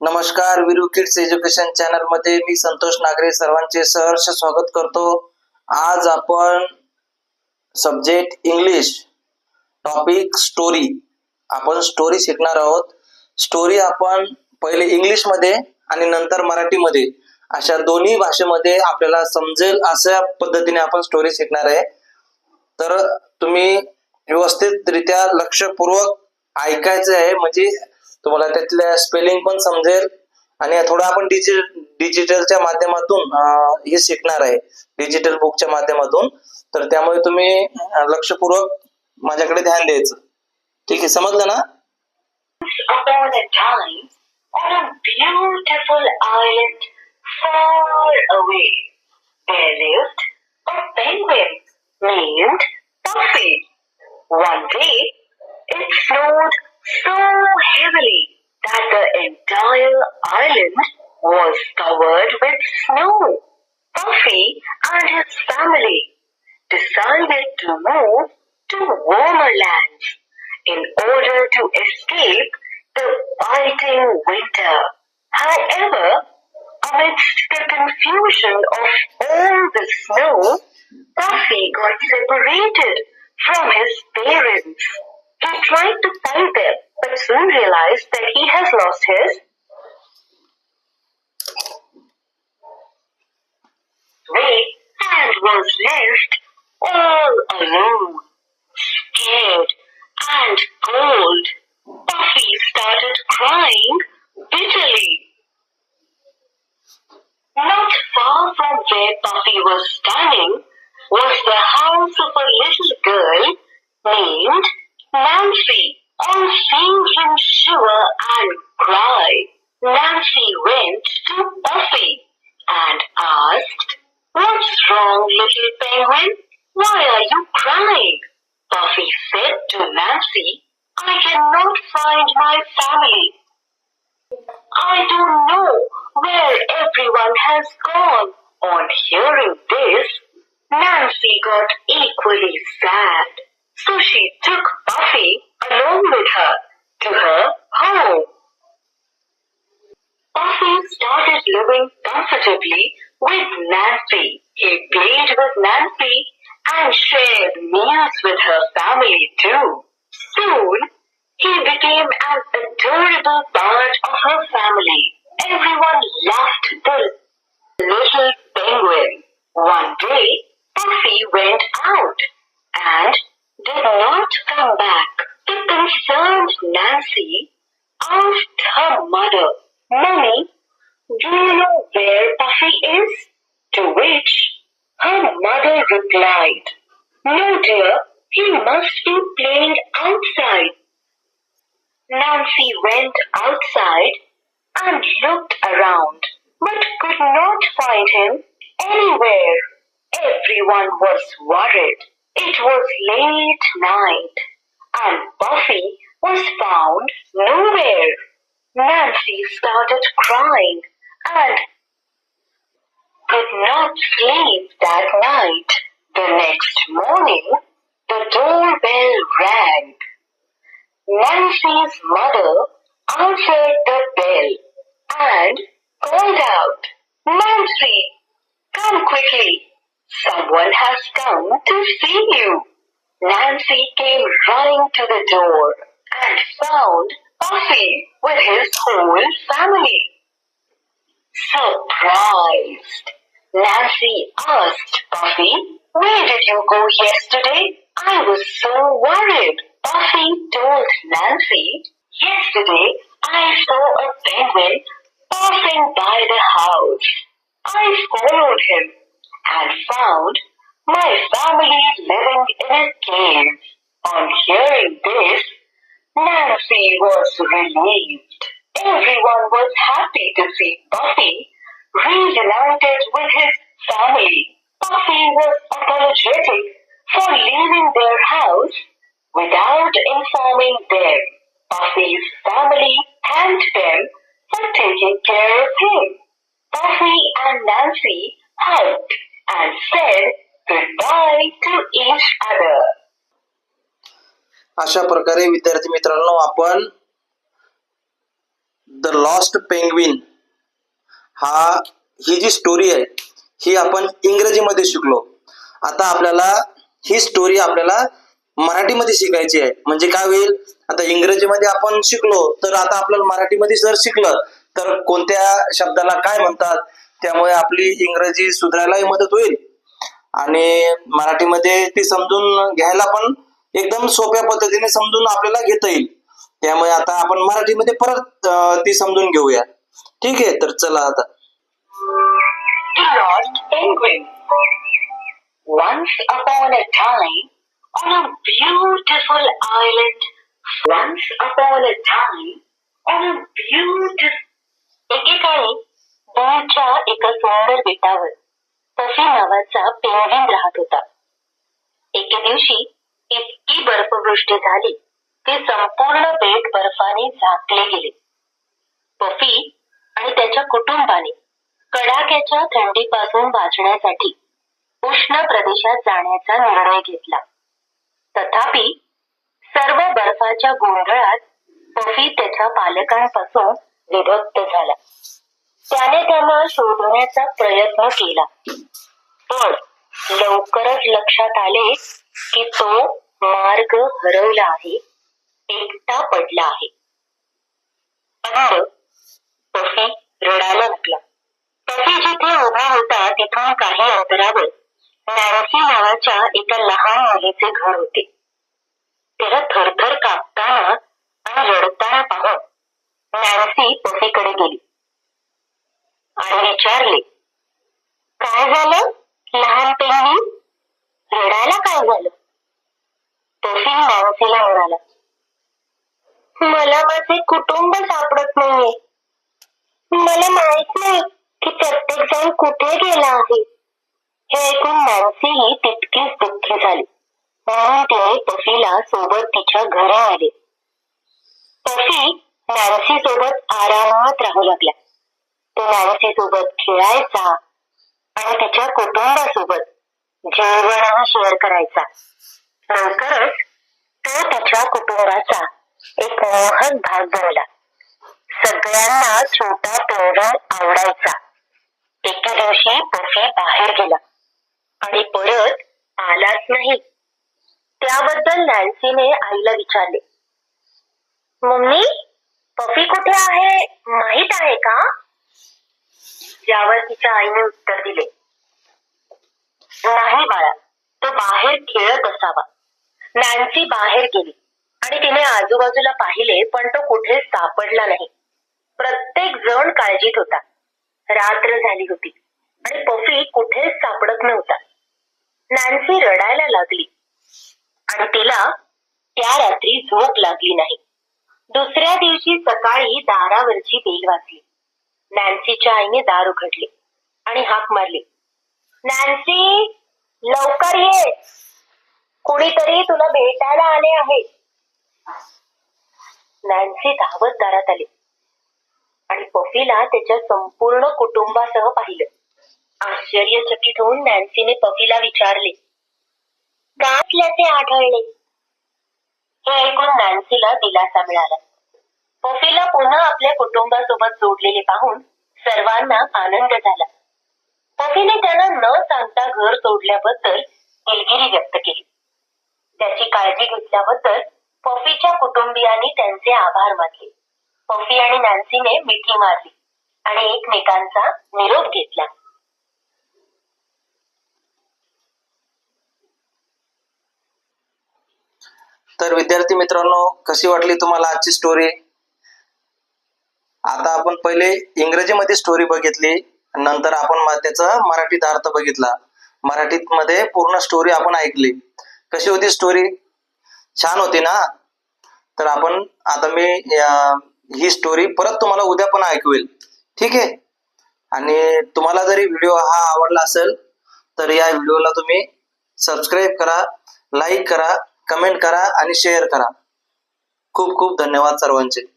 नमस्कार Veeru kids education चॅनलमध्ये मी संतोष नागरे सर्वांचे सहर्ष स्वागत करतो. आज आपण सब्जेक्ट इंग्लिश टॉपिक स्टोरी आपण स्टोरी शिकणार आहोत. स्टोरी आपण पहिले इंग्लिशमध्ये आणि नंतर मराठीमध्ये. अशा दोन्ही भाषेमध्ये आपल्याला समजेल अशा पद्धतीने आपण स्टोरी शिकणार आहे. तर तुम्ही व्यवस्थितरित्या लक्षपूर्वक ऐकायचं आहे म्हणजे तुम्हाला त्यातल्या स्पेलिंग पण समजेल. आणि थोडं आपण डिजि डिजिटलच्या माध्यमातून हे शिकणार आहे. डिजिटल बुकच्या माध्यमातून. तर त्यामुळे तुम्ही लक्षपूर्वक माझ्याकडे ध्यान द्यायचं. ठीक आहे समजलं ना? On a beautiful island far away. There lived a penguin named Puffy. One day, it flowed so heavily that the entire island was covered with snow. Puffy and his family decided to move to warmer lands in order to escape the biting winter. However, amidst the confusion of all the snow, Puffy got separated from his parents. He tried to find them, but soon realized that he has lost his way and was left all alone, scared and cold. Puffy started crying bitterly. Not far from where Puffy was standing was the house of a little girl named Nancy. On seeing him shiver and cry, Nancy went to Buffy and asked, What's wrong, little penguin? Why are you crying? Buffy said to Nancy, I cannot find my family. I don't know where everyone has gone. On hearing this, Nancy got equally sad. So she took Buffy along with her to her home. Buffy started living comfortably with Nancy. He played with Nancy and shared meals with her family too. Soon, he became an adorable part of her family. Everyone loved the little penguin. One day, Puffy went out and did not come back. The concerned Nancy asked her mother, Mommy, do you know where Puffy is? To which her mother replied, No, dear, he must be playing outside. Nancy went outside and looked around, but could not find him anywhere. Everyone was worried. It was late night, and Buffy was found nowhere. Nancy started crying and could not sleep that night. The next morning, the doorbell rang. Nancy's mother answered the bell and called out, Nancy, come quickly. Someone has come to see you. Nancy came running to the door and found Puffy with his whole family. Surprised, Nancy asked Puffy, Where did you go yesterday? I was so worried. Puffy told Nancy, Yesterday I saw a penguin passing by the house. I followed him and found my family living in a cave. On hearing this, Nancy was relieved. Everyone was happy to see Buffy reunited with his family. Buffy was apologetic for leaving their house without informing them. Buffy's family thanked them for taking care of him. Buffy and Nancy hugged and said goodbye to each other. अशा प्रकारे विद्यार्थी मित्रांनो आपण the lost penguin हा ही जी story आहे ही आपण इंग्रजीमध्ये शिकलो. आता आपल्याला ही स्टोरी आपल्याला मराठीमध्ये शिकायची आहे. म्हणजे काय होईल? आता इंग्रजीमध्ये आपण शिकलो तर आता आपल्याला मराठीमध्ये जर शिकलं तर कोणत्या शब्दाला काय म्हणतात? त्यामुळे आपली इंग्रजी सुधारायलाही मदत होईल. आणि मराठीमध्ये ती समजून घ्यायला पण एकदम सोप्या पद्धतीने समजून आपल्याला घेता येईल. त्यामुळे आता आपण मराठीमध्ये परत ती समजून घेऊया. ठीक आहे तर चला आता. Once upon a time, on a beautiful island, once upon a time, on a beautiful... एकेकाळी दूरच्या एका सुंदर बेटावर. तसे नावाचा पेंग्विन राहत होता. एके दिवशी इतकी बर्फवृष्टी झाली. ती संपूर्ण बेट बर्फाने झाकले गेले. पफी आणि त्याच्या कुटुंबाने कडाक्याच्या थंडीपासून वाचण्यासाठी उष्ण प्रदेशात जाण्याचा निर्णय घेतला. तथापि सर्व बर्फाच्या गोंधळात पफी त्याच्या पालकांपासून विभक्त झाला. त्याने त्यांना शोधण्याचा प्रयत्न केला. पण लवकरच लक्षात आले की तो मार्ग हरवला आहे. एकटा पडला आहे. पफी रडायला लागला. पफी जिथे उभा होता तिथून काही अंतरावर नॅन्सी नावाच्या एका लहान मुलीचे घर होते. तिला थरथर कापताना आणि रडताना पाहून नॅन्सी पफीकडे गेली. आणि विचारले काय झालं? लहान पेंगी रडायला काय झालं? पफी नॅन्सीला म्हणाला मला माझे कुटुंब सापडत नाहीये. मला माहीत नाही की प्रत्येक जण कुठे गेला आहे. हे ऐकून नॅन्सी ही तितकीच दुःखी झाली. म्हणून तिने पफीला सोबत तिच्या घरी आले. पफी नॅन्सी सोबत आरामात राहू लागला तो नॅन्सी सोबत खेळायचा आणि तिच्या कुटुंबासोबत जेवण शेअर करायचा. लवकरच तो तिच्या कुटुंबाचा एक मोहन भाग भरला सगळ्यांना छोटा पेंगुइन आवडायचा. एके दिवशी पफी बाहेर गेला. आणि परत आलाच नाही. त्याबद्दल नॅन्सीने आईला विचारले. मम्मी पफी कुठे आहे? माहीत आहे का? यावर तिच्या आईने उत्तर दिले. नाही बाळा तो बाहेर खेळत असावा नॅन्सी बाहेर गेली. आणि तिने आजूबाजूला पाहिले पण तो कुठे सापडला नाही. प्रत्येक जण काळजीत होता. रात्र झाली होती आणि पफी कुठेच सापडत नव्हता. नॅन्सी रडायला लागली. आणि तिला त्या रात्री झोप लागली नाही. दुसऱ्या दिवशी सकाळी दारावरची बेल वाजली. नॅन्सीच्या आईने दार उघडले आणि हाक मारली. नॅन्सी लवकर ये. कोणीतरी तुला भेटायला आले आहे. नॅन्सी धावत दारात आली. आणि पफीला त्याच्या संपूर्ण कुटुंबासह पाहिलं. आश्चर्यचकित होऊन नॅन्सीने पफीला विचारले का असल्याचे आढळले? हे ऐकून नॅन्सीला दिलासा मिळाला. पफीला पुन्हा आपल्या कुटुंबासोबत जोडलेले पाहून सर्वांना आनंद झाला. पफीने त्यांना न सांगता घर सोडल्याबद्दल दिलगिरी व्यक्त केली. त्याची काळजी घेतल्याबद्दल पफीच्या कुटुंबियांनी त्यांचे आभार मानले. पफी आणि नॅन्सीने मिठी मारली आणि एकमेकांचा निरोप घेतला. तर विद्यार्थी मित्रांनो कशी वाटली तुम्हाला आजची स्टोरी आता आपण पहिले इंग्रजीमध्ये स्टोरी बघितली नंतर आपण त्याचा मराठीत अर्थ बघितला. मराठीत मध्ये पूर्ण स्टोरी आपण ऐकली. कशी होती स्टोरी छान होती ना. तर आपण आता मी या- ही स्टोरी परत तुम्हाला उद्या पण ऐकवेल. ठीक आहे? आणि तुम्हाला जरी व्हिडिओ हा आवडला असेल तर या व्हिडिओला तुम्ही सबस्क्राईब करा लाईक करा कमेंट करा आणि शेअर करा. खूप खूप धन्यवाद सर्वांचे.